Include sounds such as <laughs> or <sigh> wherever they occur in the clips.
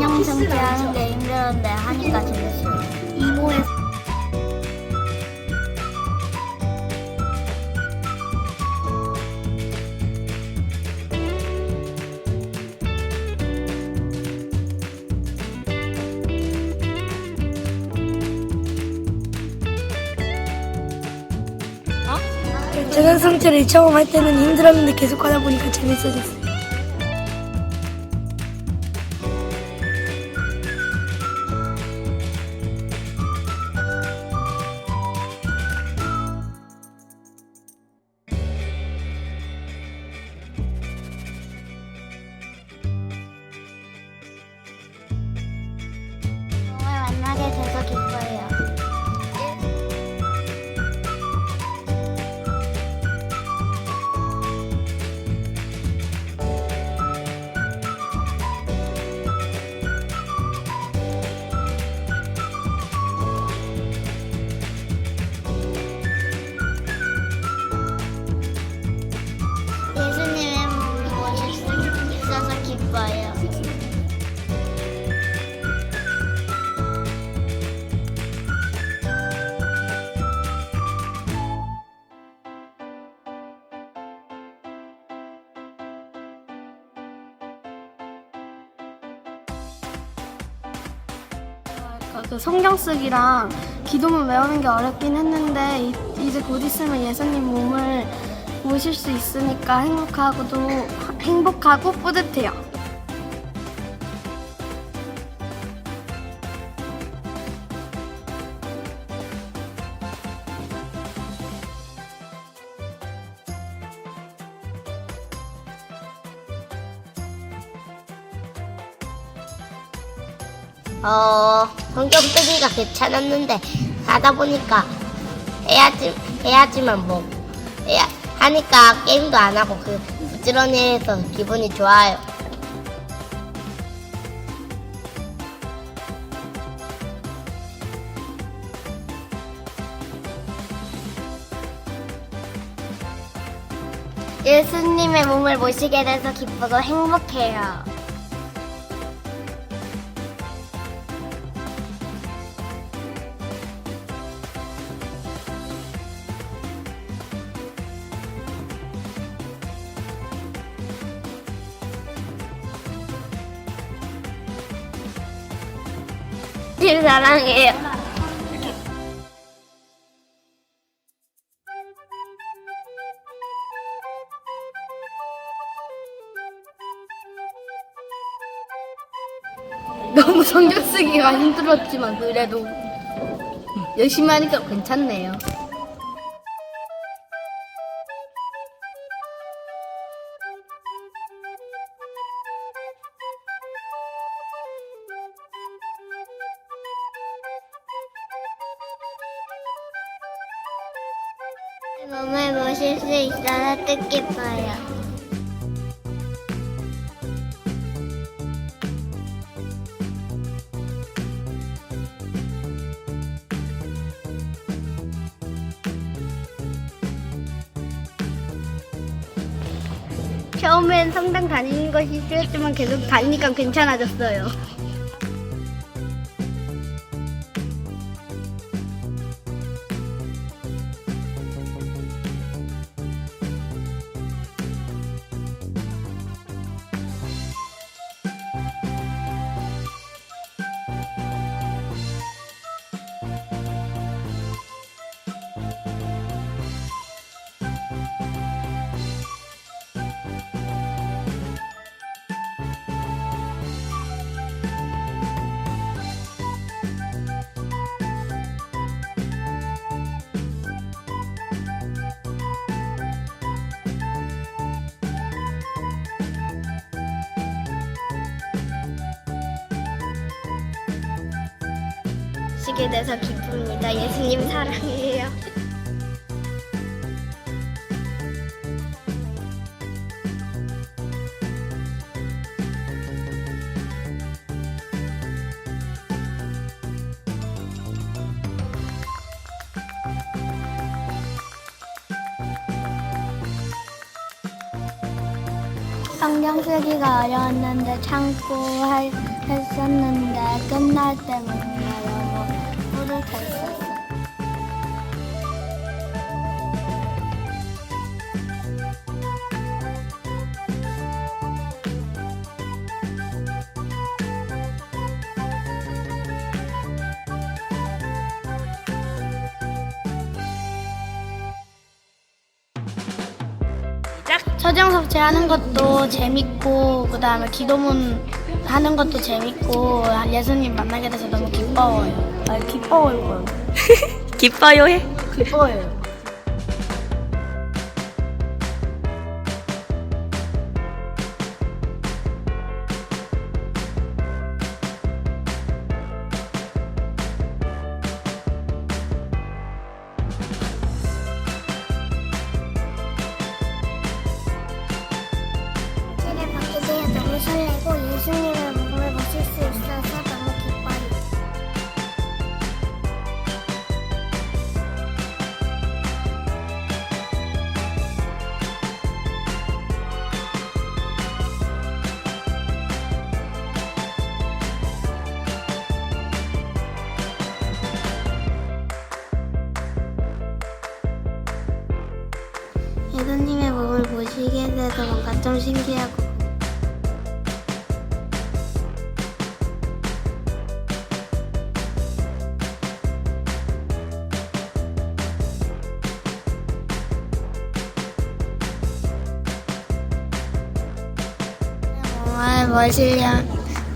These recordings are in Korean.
성취하는 게 힘들었는데 하니까 재밌어요. 이모의 저녁 상체를 처음 할 때는 힘들었는데 계속 하다 보니까 재밌어졌어요. 그 성경 쓰기랑 기도문 외우는 게 어렵긴 했는데 이, 이제 곧 있으면 예수님 몸을 모실 수 있으니까 행복하고도 행복하고 뿌듯해요. 어, 성경 쓰기가 괜찮았는데 하다 보니까 해야지 해야지만 뭐 해야 하니까 게임도 안 하고 그 부지런히해서 기분이 좋아요. 예수님의 몸을 모시게 돼서 기쁘고 행복해요. 님 사랑해요. <laughs> 너무 성경 쓰기가 힘들었지만 그래도 열심히 하니까 괜찮네요. 몸을 모실 수 있어서 뜻깊어요. 처음엔 성당 다니는 것이 싫었지만 계속 다니니까 괜찮아졌어요. 마치게 돼서 기쁩니다. 예수님 사랑해요. 성경 쓰기가 어려웠는데 참고 했었는데 끝날 때마다 표정 섭취하는 것도 재밌고 그 다음에 기도문 하는 것도 재밌고 예수님 만나게 돼서 너무 기뻐요. 아 기뻐요. <laughs> 기뻐요 해? 기뻐요. 시계에 대해서 뭔가 좀 신기하고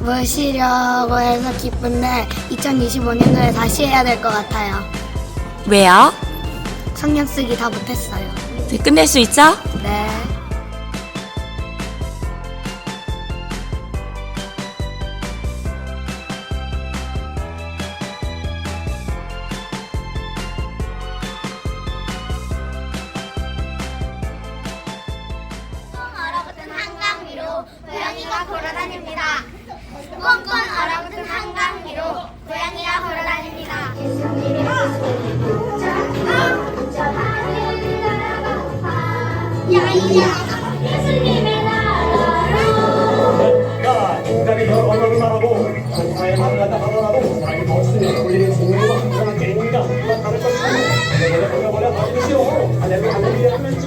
멋이려고 해서 기쁜데 2025년도에 다시 해야 될 것 같아요. 왜요? 성년 쓰기 다 못했어요. 끝낼 수 있죠? 네. 안돼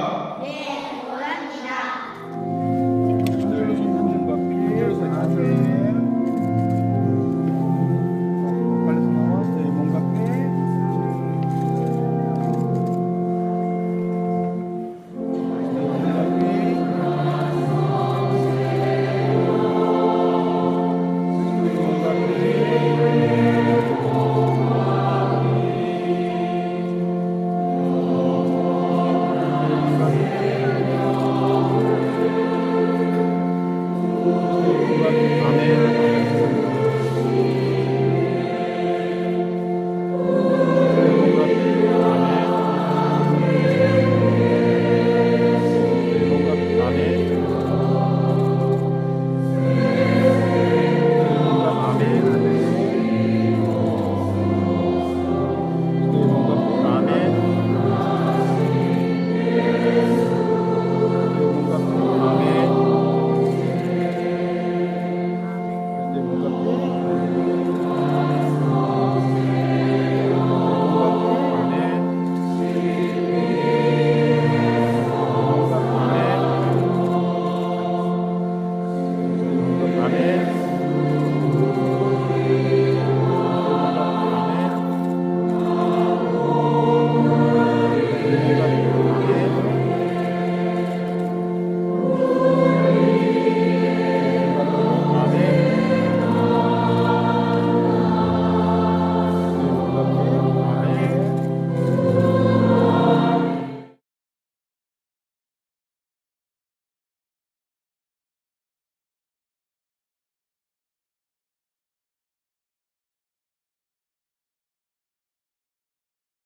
Yeah.